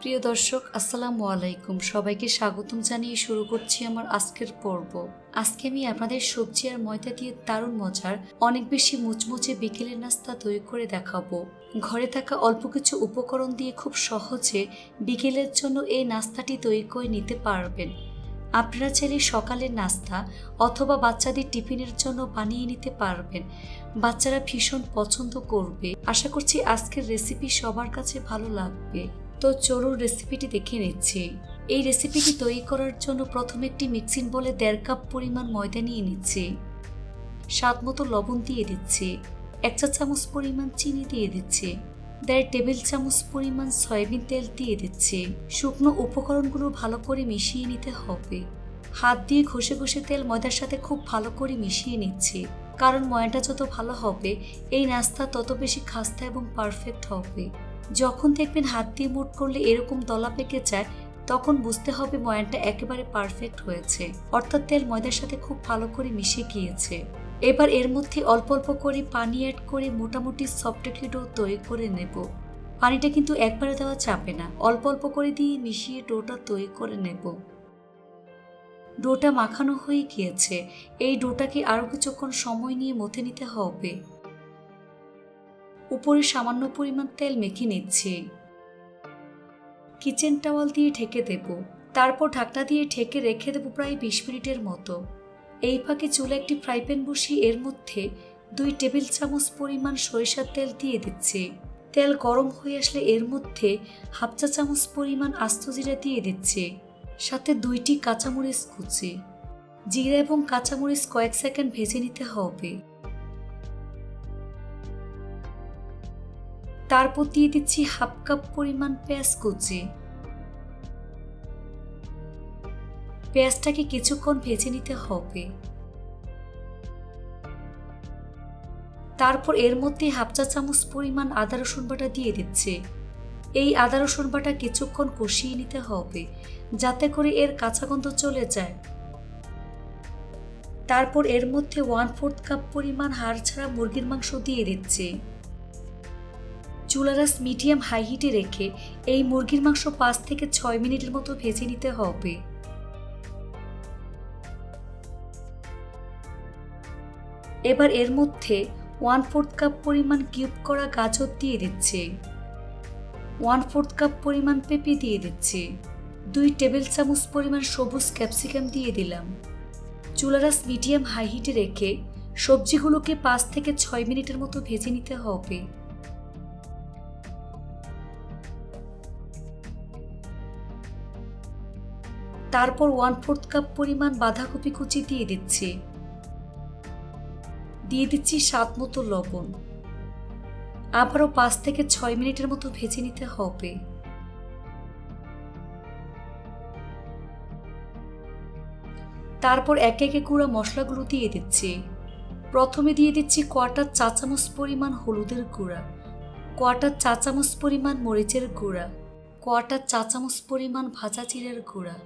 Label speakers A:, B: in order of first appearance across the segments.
A: প্রিয় দর্শক, আসসালামু আলাইকুম। সবাইকে স্বাগতম জানিয়ে শুরু করছি আমার আজকের পর্ব। আজকে আমি আপনাদের সবজি আর ময়দা দিয়ে দারুণ মজার, অনেক বেশি মুচমুচে বিকেলের নাস্তা তৈরি করে দেখাবো। ঘরে থাকা অল্প কিছু উপকরণ দিয়ে খুব সহজে বিকেলের জন্য এই নাস্তাটি তৈরি করে নিতে পারবেন। আপনারা চাইলে সকালের নাস্তা অথবা বাচ্চাদের টিফিনের জন্য বানিয়ে নিতে পারবেন। বাচ্চারা ভীষণ পছন্দ করবে। আশা করছি আজকের রেসিপি সবার কাছে ভালো লাগবে। তো চলুন রেসিপিটি দেখে নিচ্ছি। এই রেসিপিটি তৈরি করার জন্য প্রথমে একটি মিক্সিং বলে দেড় কাপ পরিমাণ ময়দা নিয়ে নিচ্ছি। স্বাদ মতো লবণ দিয়ে দিচ্ছি। এক চা চামচ পরিমাণ চিনি দিয়ে দিচ্ছি। দেড় টেবিল চামচ পরিমাণ সয়াবিন তেল দিয়ে দিচ্ছি। শুকনো উপকরণগুলো ভালো করে মিশিয়ে নিতে হবে। হাত দিয়ে ঘষে ঘষে তেল ময়দার সাথে খুব ভালো করে মিশিয়ে নিচ্ছি। কারণ ময়দাটা যত ভালো হবে, এই নাস্তা তত বেশি খাস্তা এবং পারফেক্ট হবে। যখন দেখবেন হাত দিয়ে মুট করলে এরকম দলা পেকে যায়, তখন বুঝতে হবে ময়ানটা একেবারে পারফেক্ট হয়েছে। অর্থাৎ তেল ময়দার সাথে খুব ভালো করে মিশে গিয়েছে। এবার এর মধ্যে অল্প অল্প করে পানি অ্যাড করে মোটামুটি সফট ডো তৈরি করে নেব। পানিটা কিন্তু একবারে দেওয়া চাপে না। অল্প অল্প করে দিয়ে মিশিয়ে ডোটা তৈরি করে নেব। ডোটা মাখানো হয়ে গিয়েছে। এই ডোটাকে আরও কিছুক্ষণ সময় নিয়ে মথে নিতে হবে। উপরে সামান্য পরিমাণ তেল মেখে নিচ্ছি। কিচেন টাওয়াল দিয়ে ঢেকে দেব। তারপর ঢাকনা দিয়ে ঢেকে রেখে দেবো প্রায় বিশ মিনিটের মতো। এই ফাঁকে চুলে একটি ফ্রাই প্যান বসিয়ে এর মধ্যে দুই টেবিল চামচ পরিমাণ সরিষার তেল দিয়ে দিচ্ছি। তেল গরম হয়ে আসলে এর মধ্যে হাফ চা চামচ পরিমাণ আস্ত জিরা দিয়ে দিচ্ছে। সাথে দুইটি কাঁচামরিচ কুচি। জিরা এবং কাঁচামরিচ কয়েক সেকেন্ড ভেজে নিতে হবে। তারপর দিয়ে দিচ্ছি হাফ কাপ পরিমাণ পেঁয়াজ কুচি। পেঁয়াজটাকে কিছুক্ষণ ভেজে নিতে হবে। তারপর এর মধ্যে হাফ চা চামচ পরিমাণ আদা রসুন বাটা দিয়ে দিচ্ছে। এই আদা রসুন বাটা কিছুক্ষণ কষিয়ে নিতে হবে, যাতে করে এর কাঁচা গন্ধ চলে যায়। তারপর এর মধ্যে ওয়ান ফোর্থ কাপ পরিমাণ হাড় ছাড়া মুরগির মাংস দিয়ে দিচ্ছে। চুলারাস মিডিয়াম হাই হিটে রেখে এই মুরগির মাংস পাঁচ থেকে ছয় মিনিটের মতো ভেজে নিতে হবে। এবার এর মধ্যে ওয়ান ফোর্থ কাপ পরিমাণ কিউব করা গাজর দিয়ে দিচ্ছে। ওয়ান ফোর্থ কাপ পরিমাণ পেঁপে দিয়ে দিচ্ছে। দুই টেবিল চামচ পরিমাণ সবুজ ক্যাপসিকাম দিয়ে দিলাম। চুলারাস মিডিয়াম হাই হিটে রেখে সবজিগুলোকে পাঁচ থেকে ছয় মিনিটের মতো ভেজে নিতে হবে। তারপর ওয়ান ফোর্থ কাপ পরিমাণ বাঁধাকপি কুচি দিয়ে দিচ্ছি। দিয়ে দিচ্ছি স্বাদ মতো লবণ। আবারও পাঁচ থেকে ছয় মিনিটের মতো ভেজে নিতে হবে। তারপর একে একে গুঁড়া মশলাগুলো দিয়ে দিচ্ছি। প্রথমে দিয়ে দিচ্ছি কোয়াটার চা চামচ পরিমাণ হলুদের গুঁড়া কোয়াটার চা চামচ পরিমাণ মরিচের গুঁড়া কোয়াটার চা চামচ পরিমাণ ভাজা জিরের গুঁড়া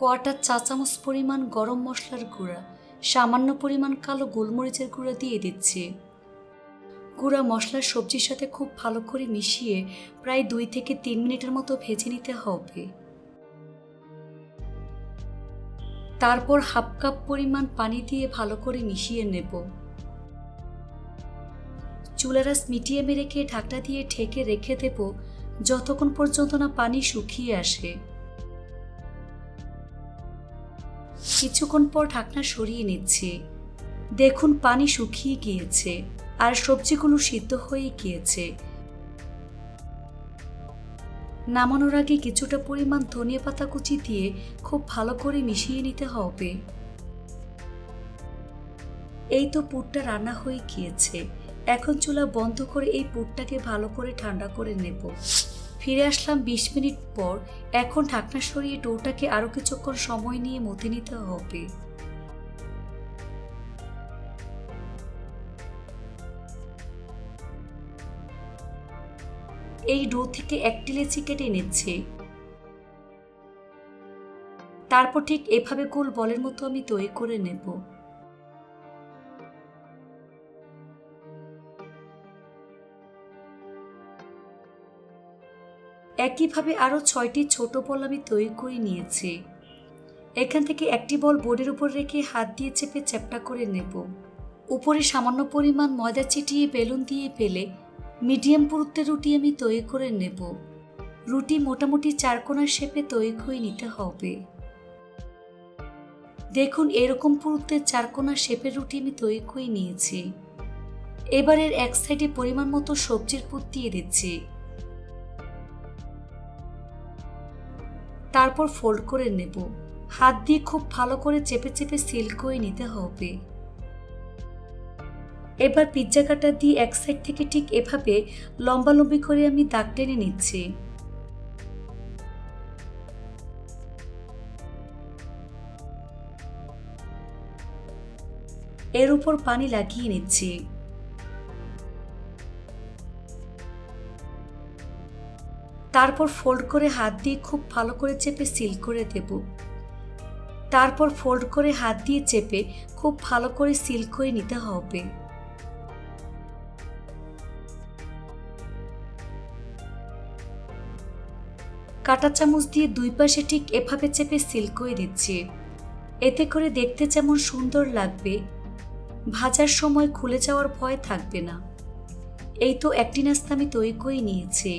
A: কোয়াটার চা চামচ পরিমাণ গরম মশলার গুঁড়া, সামান্য পরিমাণ কালো গোলমরিচের গুঁড়া দিয়ে দিচ্ছি। গুঁড়া মশলার সবজির সাথে খুব ভালো করে মিশিয়ে প্রায় দুই থেকে তিন মিনিটের মতো ভেজে নিতে হবে। তারপর হাফ কাপ পরিমাণ পানি দিয়ে ভালো করে মিশিয়ে নেব। চুলারাস মিডিয়ামে রেখে ঢাকটা দিয়ে ঢেকে রেখে দেব, যতক্ষণ পর্যন্ত না পানি শুকিয়ে আসে। কিছুক্ষণ পর ঢাকনা সরিয়ে নিচ্ছি। দেখুন পানি শুকিয়ে গিয়েছে আর সবজিগুলো সিদ্ধ হয়ে গিয়েছে। নামানোর আগে কিছুটা পরিমাণ ধনিয়া পাতা কুচি দিয়ে খুব ভালো করে মিশিয়ে নিতে হবে। এই তো পুরটা রান্না হয়ে গিয়েছে। এখন চুলা বন্ধ করে এই পুরটাকে ভালো করে ঠান্ডা করে নেব। ফিরে আসলাম বিশ মিনিট পর। এখন ঢাকনা সরিয়ে ডোটাকে আরও কিছুক্ষণ সময় নিয়ে মতে নিতে হবে। এই ডো থেকে একটি লেচি কেটে নিচ্ছে তারপর ঠিক এভাবে গোল বলের মতো আমি তৈরি করে নেব। একইভাবে আরও ছয়টি ছোট বল আমি তৈরি করে নিয়েছি। এখান থেকে একটি বল বোর্ডের উপর রেখে হাত দিয়ে চেপে চ্যাপটা করে নেব। উপরে সামান্য পরিমাণ ময়দা চিটিয়ে বেলুন দিয়ে পেলে মিডিয়াম পুরুত্বের রুটি আমি তৈরি করে নেব। রুটি মোটামুটি চারকোনার শেপে তৈরি করে নিতে হবে। দেখুন, এরকম পুরুত্বের চারকোনার শেপের রুটি আমি তৈরি করে নিয়েছি। এবারের এক সাইডে পরিমাণ মতো সবজির পুর দিয়ে দিচ্ছি। তারপর ফোল্ড করে নেব। হাত দিয়ে খুব ভালো করে চেপে চেপে সিল করে নিতে হবে। এবার পিৎজা কাটা দিয়ে এক সাইড থেকে ঠিক এভাবে লম্বালম্বি করে আমি দাগ টেনে নিচ্ছি। এর উপর পানি লাগিয়ে নিচ্ছি। তারপর ফোল্ড করে হাত দিয়ে খুব ভালো করে চেপে সিল করে দেব। তারপর ফোল্ড করে হাত দিয়ে চেপে খুব ভালো করে সিল করে নিতে হবে। কাটা চামচ দিয়ে দুই পাশে ঠিক এভাবে চেপে সিল করে দিচ্ছি। এতে করে দেখতে যেমন সুন্দর লাগবে। ভাজার সময় খুলে যাওয়ার ভয় থাকবে না। এই তো একটি নাস্তা আমি তৈরি করে নিয়েছি।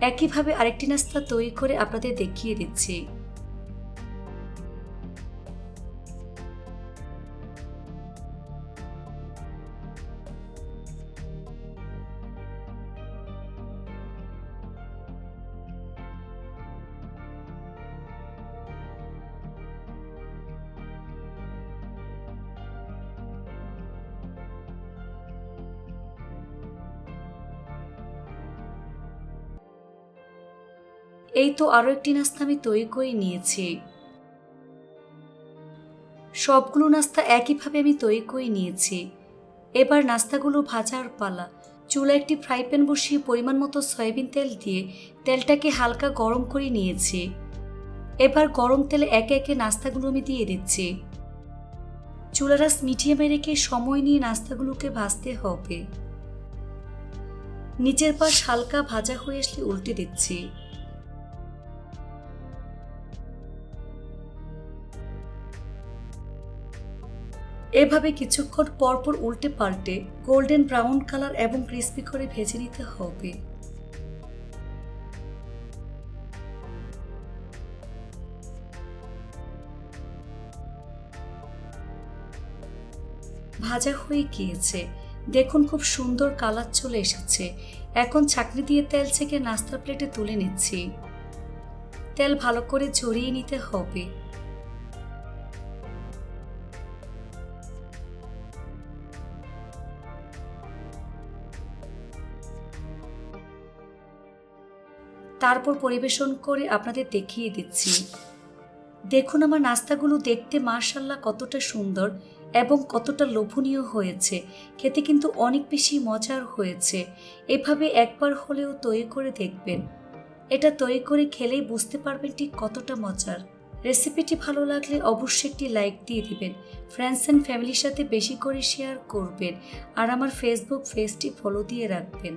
A: একইভাবে আরেকটি নাস্তা তৈরি করে আপনাদের দেখিয়ে দিচ্ছি। এই তো আরও একটি নাস্তা আমি তৈরি করে নিয়েছি। সবগুলো নাস্তা একইভাবে আমি তৈরি করে নিয়েছি। এবার নাস্তাগুলো ভাজার পালা। চুলা একটি ফ্রাই প্যান বসিয়ে পরিমাণ মতো সয়াবিন তেল দিয়ে তেলটাকে হালকা গরম করে নিয়েছি। এবার গরম তেলে একে একে নাস্তাগুলো আমি দিয়ে দিচ্ছি। চুলারাস মিডিয়ামে রেখে সময় নিয়ে নাস্তাগুলোকে ভাজতে হবে। নিচের পাশ হালকা ভাজা হয়ে আসলে উল্টে দিচ্ছি। এভাবে কিছুক্ষণ পরপর উল্টে পাল্টে গোল্ডেন ব্রাউন কালার এবং ক্রিস্পি করে ভেজে নিতে হবে। ভাজা হয়ে গিয়েছে। দেখুন খুব সুন্দর কালার চলে এসেছে। এখন ছাকনি দিয়ে তেল থেকে নাস্তার প্লেটে তুলে নিচ্ছি। তেল ভালো করে ঝরিয়ে নিতে হবে। তারপর পরিবেশন করে আপনাদের দেখিয়ে দিচ্ছি। দেখুন আমার নাস্তাগুলো দেখতে মার্শাল্লাহ কতটা সুন্দর এবং কতটা লোভনীয় হয়েছে। খেতে কিন্তু অনেক বেশি মজার হয়েছে। এভাবে একবার হলেও তৈরি করে দেখবেন। এটা তৈরি করে খেলেই বুঝতে পারবেন ঠিক কতটা মজার। রেসিপিটি ভালো লাগলে অবশ্যই একটি লাইক দিয়ে দিবেন। ফ্রেন্ডস অ্যান্ড ফ্যামিলির সাথে বেশি করে শেয়ার করবেন। আর আমার ফেসবুক পেজটি ফলো দিয়ে রাখবেন।